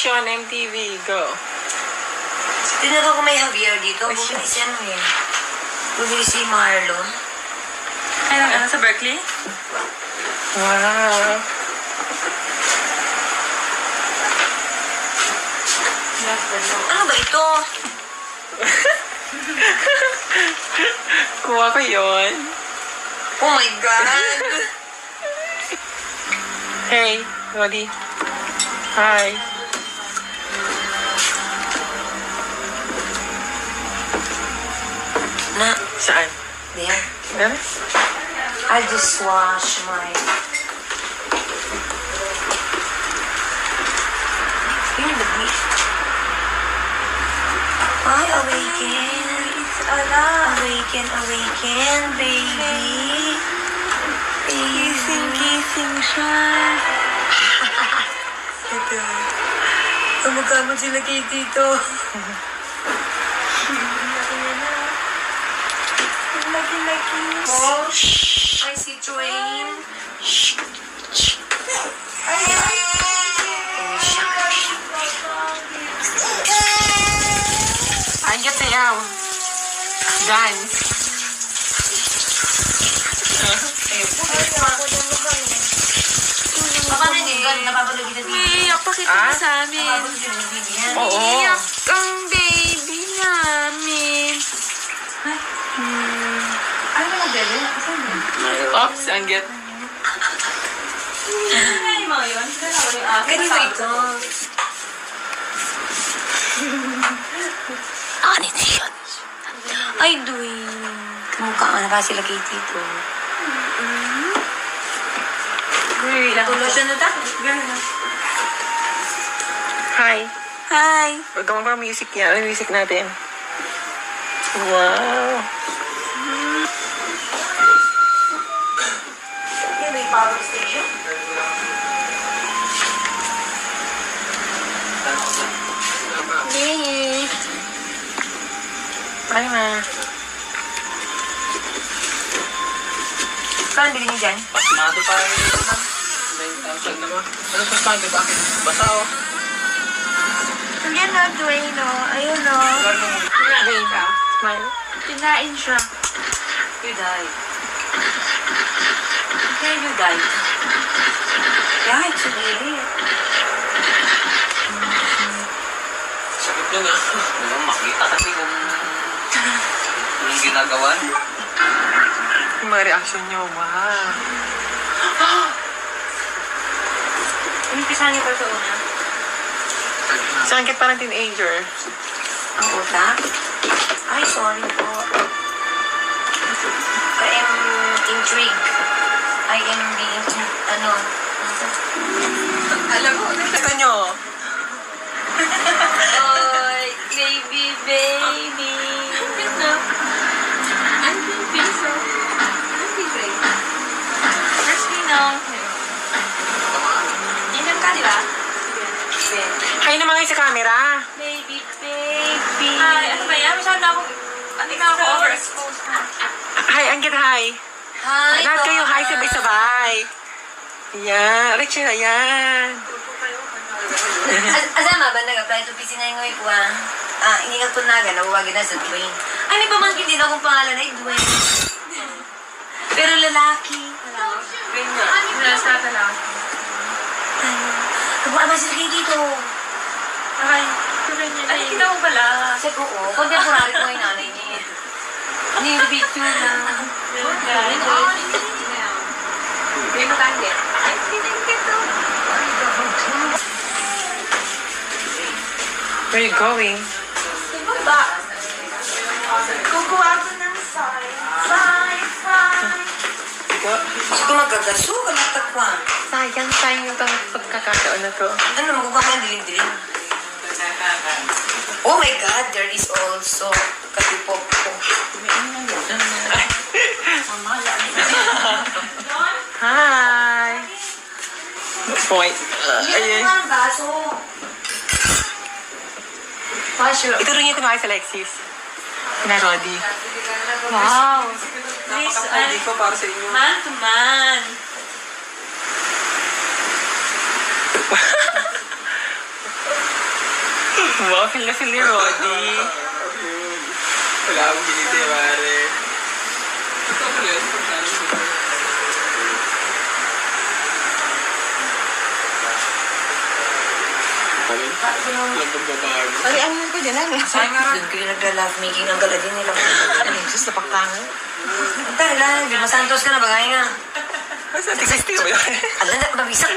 Action, MTV, go. Tinuro ko may Javier dito. Ay, Bumili siya. si ano eh. Bumili si Marlon. Ano, ano sa Berkeley? Wow. Ano ba ito? Kuha ko yun. Oh my God! Hey, Roddy. Hi. Na, Saan? there. Ano? I just wash my... Yun, baby. Ay, awaken. Awaken, awaken, baby. Kissing, kissing siya. Ito. Mo sila kay Tito. Lagi-lagi. Oh, I see Train. Angat sayaw. Dance. Paano hindi ka napapalog kita dito? Iiyak pa kita Ah? sa amin. Oo. Iiyak ang baby namin. Ano na bebe? Asan mo? Oops, angat. Ganito ito. Honest yun. Ay, Dwayne. Kamukha nga na pa sila kay Tito. Uy, Tulog na ta? Hi. Hi. Gawin pa music yan. Ano yung music natin? Wow. Yan, may power station. Hey. Ay na. Kano bilhin niyo dyan? Pasmado pa rin naman. 9,000 naman. Ano pasmado? Bakit? Basa oh. Yan na, Dwayne, no? Ayun, no? Wait. Smile. Kinain siya. You died. Yeah, you died. Yeah, it's okay. Sakit yun ah. Ano, makita kasi kung anong ginagawa niyo. Yung mga reaction niyo, wow. Umpisa niyo pa sa una. So, angkit parang teenager. Ang utak? Ay, sorry po. I am intrigued. I am being, ano, Alam mo, nakita nyo. Oy, baby, baby. Camera. Baby, baby. Ay, ano ba yan? Masyado na ako, ano na ako overexposed na. Hi, angkit hi. Hi, Lahat kayo hi sabay-sabay. Yan. Richard, yan. As- Asama ba nag-apply to PC na yung ngayon ko ah? Ah, hindi ka tunagan, nawawagin na sa Dwayne. Ay, may pamangkin din akong pangalan ay Dwayne. Pero lalaki. Dwayne nga. Nasa natin lang. Kabuha ba sila kayo dito? Ay, tuloy niya. Ay, kita mo pala. Ko, oo. Contemporary ko yung nanay niya eh. Hindi yung picture na. Hindi mo tayo. Ay, pinagkit to. Where you going? Ba? Kukuha ko ng sign. Sign, sign. Gusto ko magagaso, kamatagpan. Sayang, sayang yung pang pagkakataon na to. Ano, magkukuha ko ng dilim-dilim. Oh my God, there is also katipop ko. Hi! Point. Uh, ayun. baso. Pasyo. Ito rin yung tumakay sa Lexis. Na Roddy. Wow. Please, Napaka-pwede ko para sa inyo. man to man. Wow, feel na feel ni Roddy. Wala akong giniti, pare. Ko. Ay, ano ko dyan, ano? Doon kayo nagla-love making ang gala din nila. Ano yung sus, napaktangan? Tara lang, di masantos ka na bagay nga. Basta, tig-60 ka ba yun? Alam na, mabisak.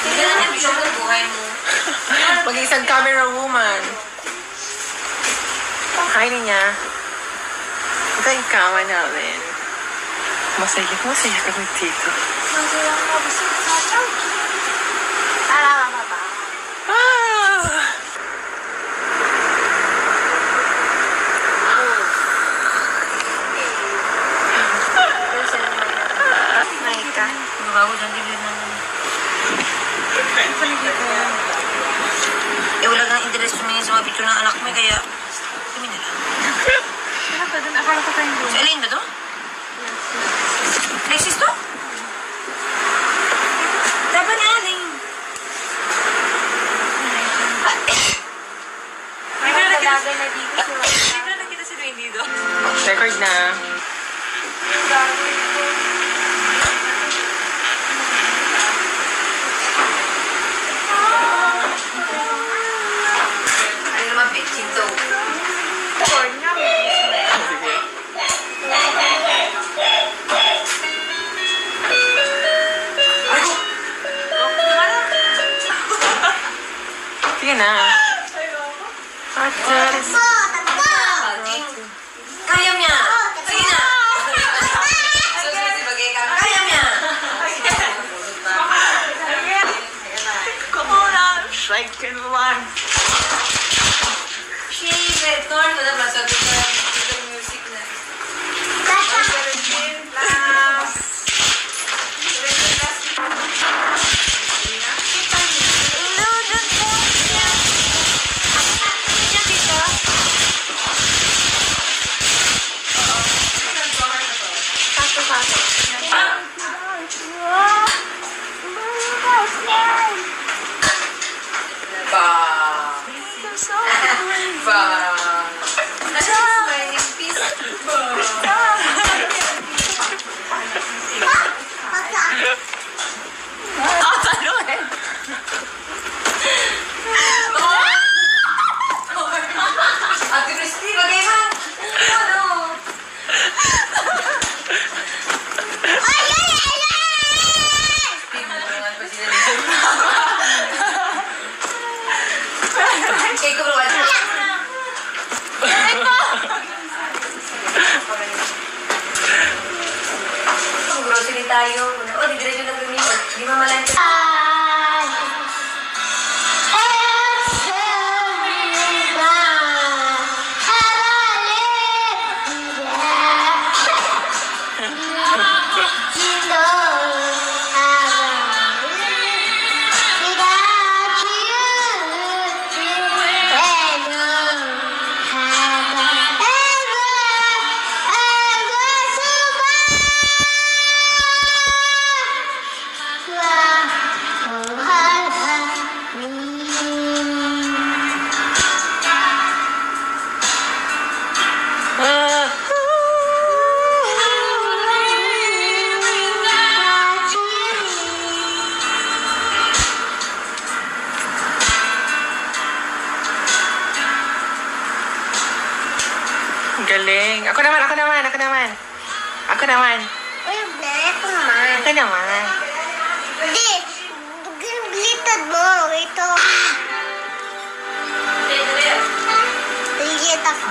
Hindi na nabisok ang buhay mo. Mag-isang camera woman. Hi, niya. Ito yung kama namin. Masaya, masaya kami dito. Ah! Maika. Bago dyan, hindi na naman. Eh, wala nang interest tumingin sa mga picture ng anak mo, eh, kaya... Kami na lang. Ano ba dun? Akala ko tayong Si Elaine ba to? Alexis to? Dapat nga, Elaine. May mga talaga na dito. May mga nakita si Dwayne dito. Record na. Sige na. Atar. Galing. Ako naman, ako naman, ako naman. Ako naman. Ako naman. Hindi. Ginglitad mo. Ito. Ligit ako.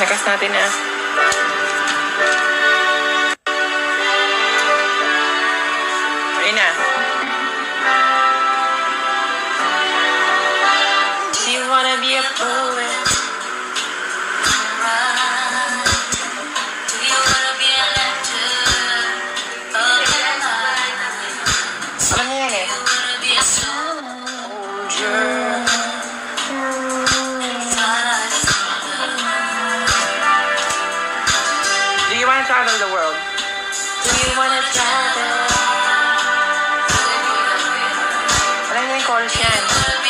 Nakas natin ah. politicians